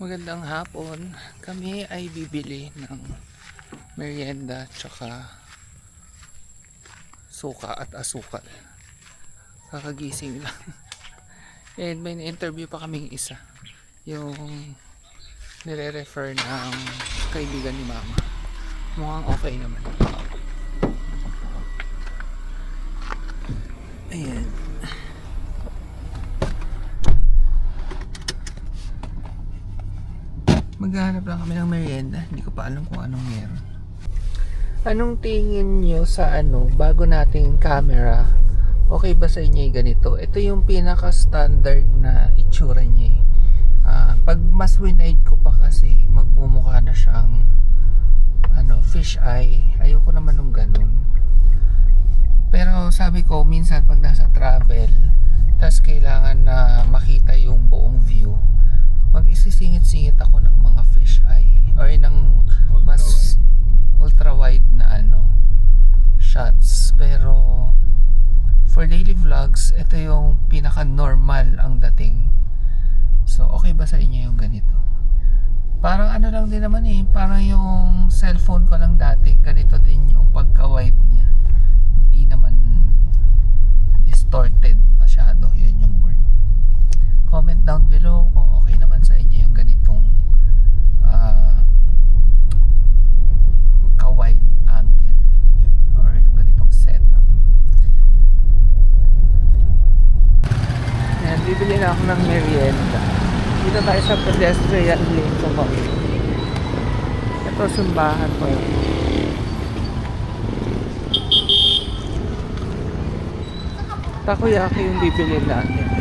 Magandang hapon. Kami ay bibili ng merienda tsaka suka at asukal. Kakagising lang. And may na-interview pa kaming isa. Yung nire-refer ng kaibigan ni mama. Mukhang okay naman. Ayan. Maghanap lang kami ng merienda. Hindi ko pa alam kung anong meron. Anong tingin nyo sa ano, bago nating camera? Okay ba sa inyo ganito? Ito yung pinaka-standard na itsura niya. eh. Ah, pag mas winaid ko pa kasi, magmumukha na siyang ano, fish eye. Ayoko naman nung ganun. Pero sabi ko, minsan pag nasa travel, tas kailangan na makita yung buong view, mag-isisingit-singit yung pinaka normal ang dating. So okay ba sa inyo yung ganito? Parang ano lang din naman eh parang yung cellphone ko lang dati ganito din yung pagka wide niya. Hindi naman distorted masyado yun yung word comment down below kung okay naman sa inyo yung ganitong ah, ka-wide angle or yung ganitong setup. Ayan, bibili na ako ng merienda. Dito tayo sa pedestrian lane sa Bangkok. Ito, simbahan ko yun. Takoyaki yung bibili natin.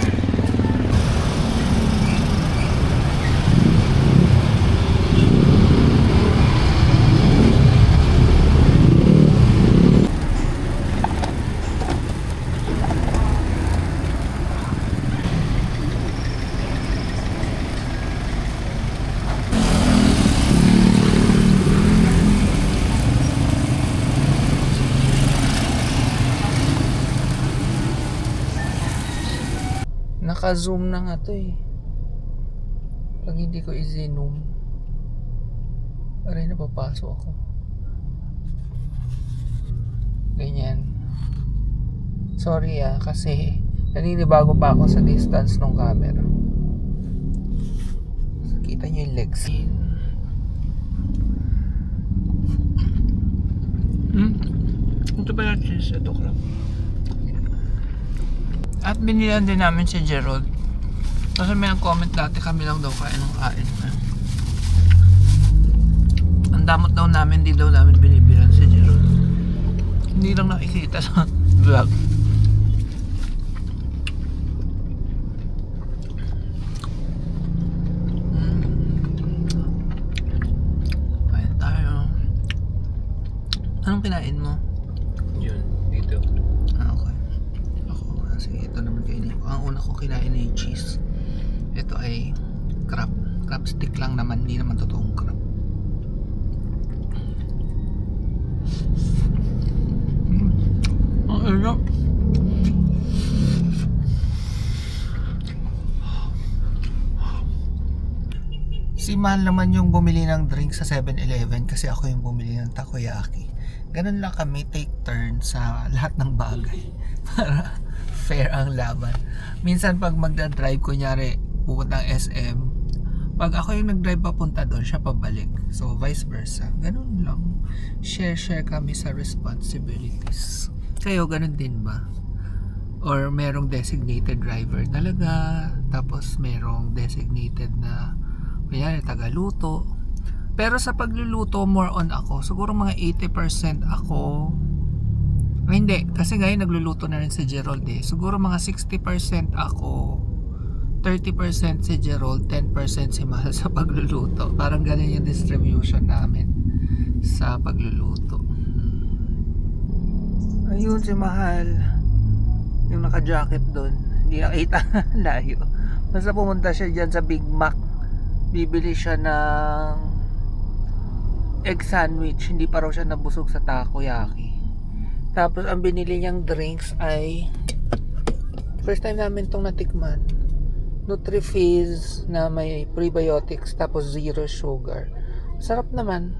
Naka-zoom na nga to eh. Pag hindi ko i-zoom, aray napapasok ako. Ganyan. Sorry ah, kasi naninibago pa ako sa distance ng camera. Kita nyo yung legs. Hmm? Ito ba yung cheese? Ito crap. At binilan din namin si Gerald. Kasi may nag-comment dati kami lang daw kain ng kain. Ang damot daw namin, di daw namin binibilan si Gerald. Hindi lang nakikita sa vlog. Kain tayo. Anong kinain mo? Yun, dito. Ah, okay. Sige, ito naman kainin ko. Ang una ko kinain ay cheese. Ito ay crab. Crab stick lang naman, hindi naman totoong crab. Ang sarap. Si Mahal naman yung bumili ng drink sa 7-Eleven kasi ako yung bumili ng takoyaki. Ganun lang kami take turn sa lahat ng bagay para fair ang laban. Minsan pag magda-drive, kunyari pupunta ng SM, pag ako yung nag-drive papunta doon, siya pabalik. So vice versa. Ganun lang. Share-share kami sa responsibilities. Kayo, ganun din ba? Or merong designated driver talaga, tapos merong designated na kunyari tagaluto. Pero sa pagluluto, more on ako. Siguro mga 80% ako. Ay, hindi. Kasi ngayon nagluluto na rin si Gerald eh. Siguro mga 60% ako. 30% si Gerald, 10% si Mahal sa pagluluto. Parang ganun yung distribution namin sa pagluluto. Ayun si Mahal. Yung naka-jacket doon. Hindi nakita. Layo. Basta pumunta siya dyan sa Big Mac. Bibili siya ng egg sandwich. Hindi pa raw siya nabusog sa takoyaki. Tapos ang binili niyang drinks ay first time namin tong natikman. Nutri-Fizz na may prebiotics tapos zero sugar. Sarap naman.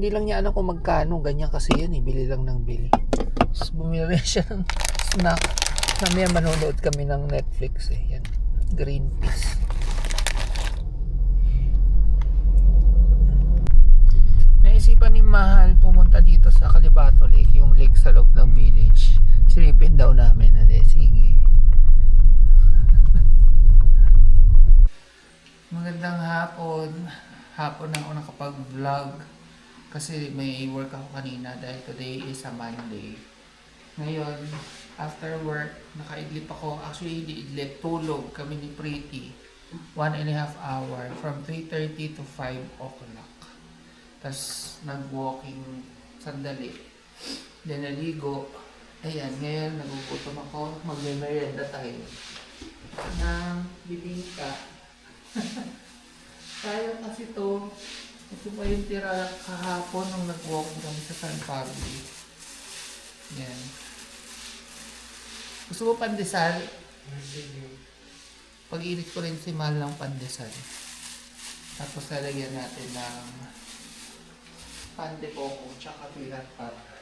Hindi lang niya alam kung magkano. Ganyan kasi yan eh. Bili lang ng bili. Tapos bumili siya ng snack. Mamaya manonood kami ng Netflix eh. Yan. Green peas. Naisipan ni Mahal pumunta dito sa Calibato Lake, yung lake sa loob ng village. Silipin daw namin na de, sige. Magandang hapon. Hapon na ako nakapag-vlog kasi may work ako kanina dahil today is a Monday. Ngayon, after work, nakaidlip ako. Actually, hindi idlip, tulog kami ni Pretty. One and a half hour from 3.30 to 5 o'clock. Tapos nag-walking sandali. Then naligo. Ayan, ngayon nagugutom ako. Magme-merienda tayo. Ng bibingka. Sayang kasi to. Ito pa yung tira kahapon nung nag-walking kami sa San Pablo. Yan. Gusto mo pandesal? Pag-init ko rin si Mahal ng pandesal. Tapos lalagyan natin ng pan de coco tsaka peanut butter.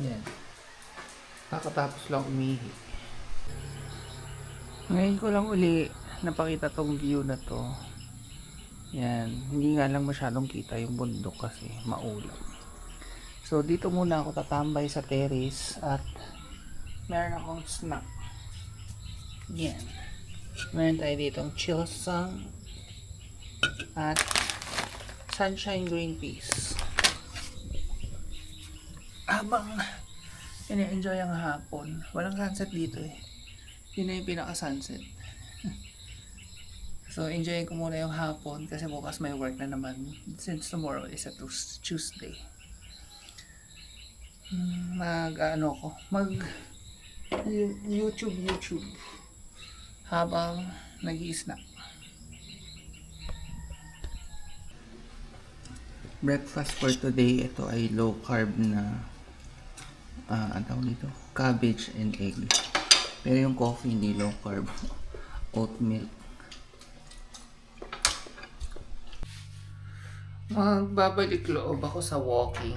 Yan. Kakatapos lang umihi. Ngayon ko lang uli napakita tong view na to. Yan. Hindi nga lang masyadong kita yung bundok kasi maulan. So dito muna ako tatambay sa terrace at meron akong snack. Yan. Meron tayo ditong chill song at sunshine green peas. Habang ini-enjoy ang hapon, walang sunset dito eh. Yun na yung pinaka-sunset. so, enjoyin ko muna yung hapon kasi bukas may work na naman since tomorrow is a Tues- Tuesday. Mag, ano ko, mag YouTube, YouTube habang nag snack Breakfast for today, ito ay low carb na ah ang tawag dito, cabbage and egg. Pero yung coffee hindi low carb. Oat milk. Magbabalik loob ako sa walking.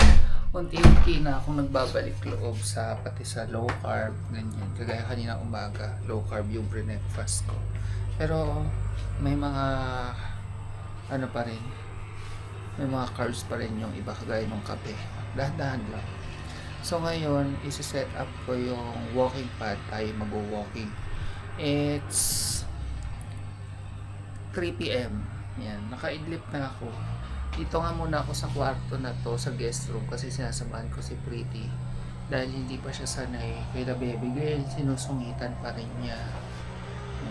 Unti-unti na akong nagbabalik loob sa pati sa low carb, ganyan. Kagaya kanina umaga, low carb yung breakfast ko. Pero may mga ano pa rin, may mga carbs pa rin yung iba kagaya ng kape. Dahan-dahan lang. So ngayon, isi-set up ko yung walking pad. Tayo mag-walking. It's 3 p.m. Yan, nakaidlip na ako. Dito nga muna ako sa kwarto na to, sa guest room, kasi sinasamahan ko si Pretty. Dahil hindi pa siya sanay kay the baby girl, sinusungitan pa rin niya.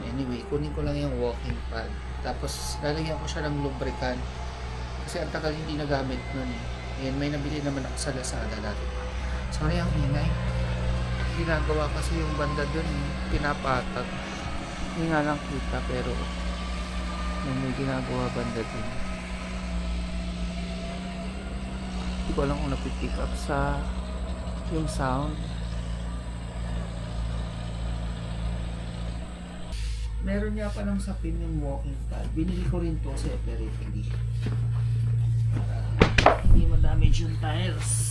Anyway, kunin ko lang yung walking pad. Tapos, lalagyan ko siya ng lubricant. Kasi ang tagal hindi nagamit nun eh. Ayan, may nabili naman ako sa Lazada dati. Sorry ang ingay. Ginagawa kasi yung banda dun, eh, pinapatag. Hindi nga lang kita, pero yung may ginagawa banda dun. Hindi ko alam kung napipick up sa yung sound. Meron niya pa ng sapin yung walking pad. Binili ko rin to separately. Para hindi ma-damage yung tiles.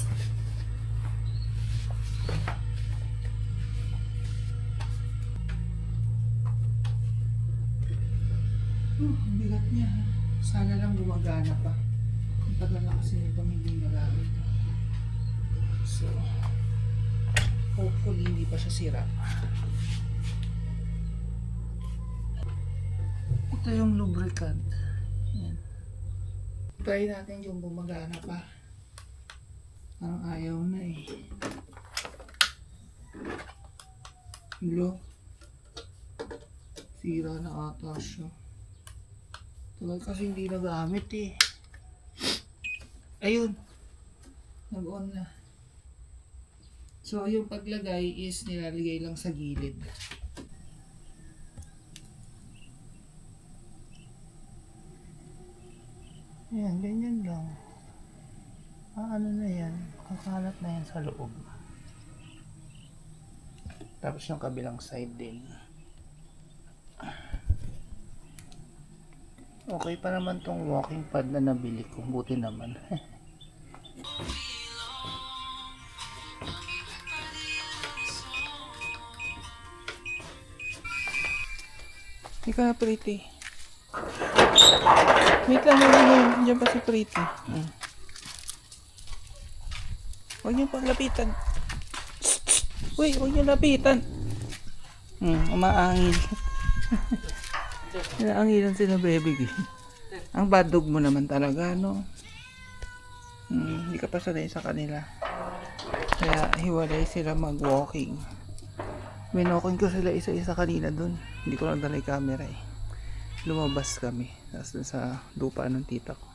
Niya. Sana lang gumagana pa. Ang tagal na kasi nitong hindi nagamit. So, hopefully hindi pa siya sira. Ito yung lubricant. Yan. Try natin yung gumagana pa. Parang ayaw na eh. Lo. Sira na ata siya. Tagal kasi hindi nagamit eh. Ayun. Nag-on na. So, yung paglagay is nilalagay lang sa gilid. Ayan, ganyan lang. Ah, ano na yan? Kakalat na yan sa loob. Tapos yung kabilang side din. Okay pa naman tong walking pad na nabili ko. Buti naman. Hindi ka na pretty. Wait lang, wait lang. Diyan pa si pretty. Hmm. Huwag niyo pang lapitan. Uy, huwag niyo lapitan. Hmm, umaangil. Inaangilan si na baby. eh. Ang bad dog mo naman talaga, no? Hmm, hindi ka pa sanay sa kanila. Kaya hiwalay sila mag-walking. Winokon ko sila isa-isa kanina dun. Hindi ko lang dala yung camera eh. Lumabas kami. Tapos sa lupa ng tita ko.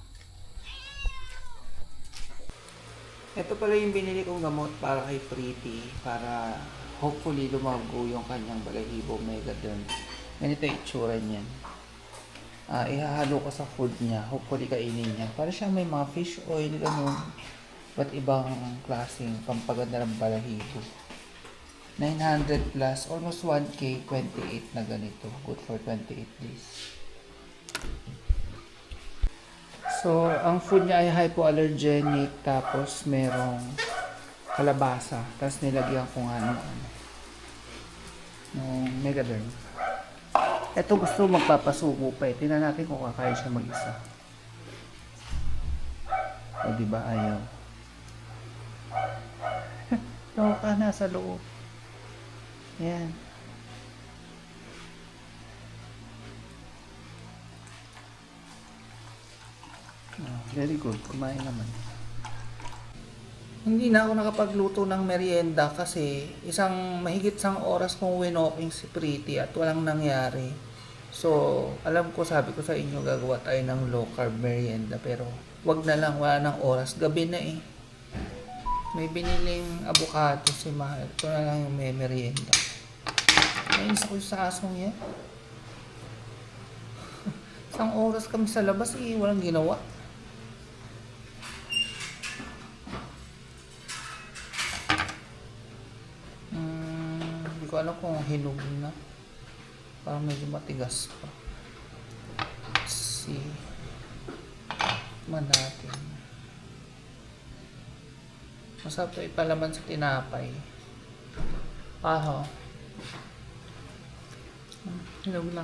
Ito pala yung binili kong gamot para kay Pretty. Para hopefully lumago yung kanyang balahibo megaderm. Ganito yung itsura niyan. Ah, ihahalo ko sa food niya. Hopefully kainin niya. Para siya may mga fish oil, ganun. Ba't ibang klaseng pampaganda ng balahibo. 900 plus, almost 1K, 28 na ganito. Good for 28 days. So, ang food niya ay hypoallergenic, tapos merong kalabasa, tapos nilagyan ko nga ng ano, ng megaderm. Ito gusto magpapasuko pa eh. Tingnan natin kung kakain siya mag-isa. O di ba ayaw? Loko ka na sa loob. Yan. Ah, very good. Kumain naman. Hindi na ako nakapagluto ng merienda kasi isang mahigit sang oras kong winoking si Pretty at walang nangyari. So, alam ko, sabi ko sa inyo, gagawa tayo ng low carb merienda pero wag na lang, wala nang oras. Gabi na eh. May biniling avocado si Mahal. Ito na lang yung may merienda. Nainis ako sa asong yan. Isang oras kami sa labas eh, walang ginawa. Ko alam kung hinog na. Parang medyo matigas pa. Let's see. Man natin. Masarap to ipalaman sa tinapay. Aho. Hinog na.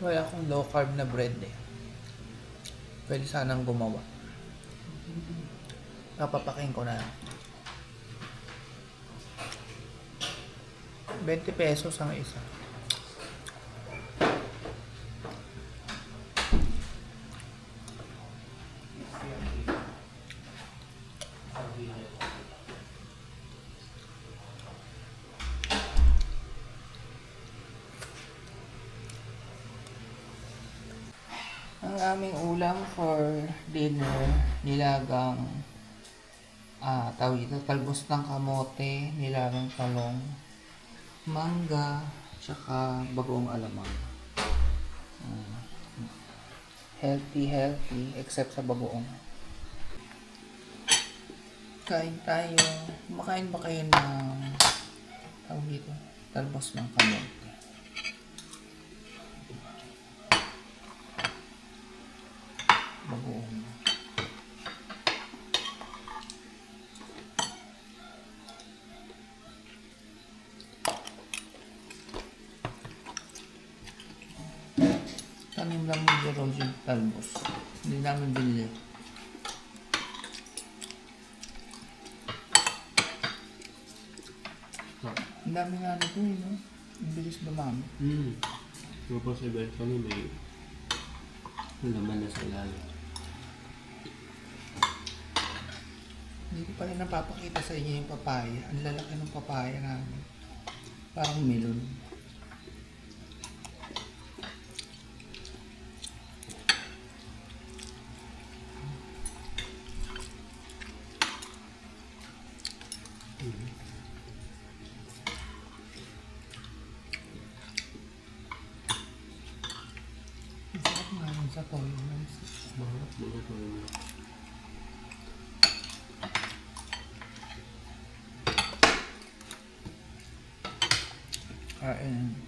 Wala akong low carb na bread eh. Pwede sanang gumawa. Papapakin ko na. 20 pesos ang isa. Ang aming ulam for dinner, nilagang ah, tawag ito, talbos ng kamote, nilagang talong, mangga, tsaka bagong alamang. Ah, healthy, healthy, except sa bagoong. Kain tayo. Makain ba kayo ng tawag dito, talbos ng kamote? Talbos. Hindi namin binili. Ang dami nga nito eh, no? Ang bilis dumami. Hmm. Tapos sa bed kami may laman na sa ilalim. Hindi ko pa rin napapakita sa inyo yung papaya. Ang lalaki ng papaya namin. Parang melon. Kain.